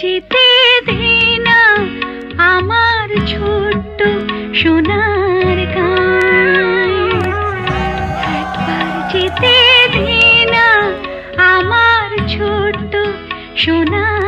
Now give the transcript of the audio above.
যেতে দে না আমার ছোট্ট সোনার গান। একবার যেতে দে না আমার ছোট্ট সোনার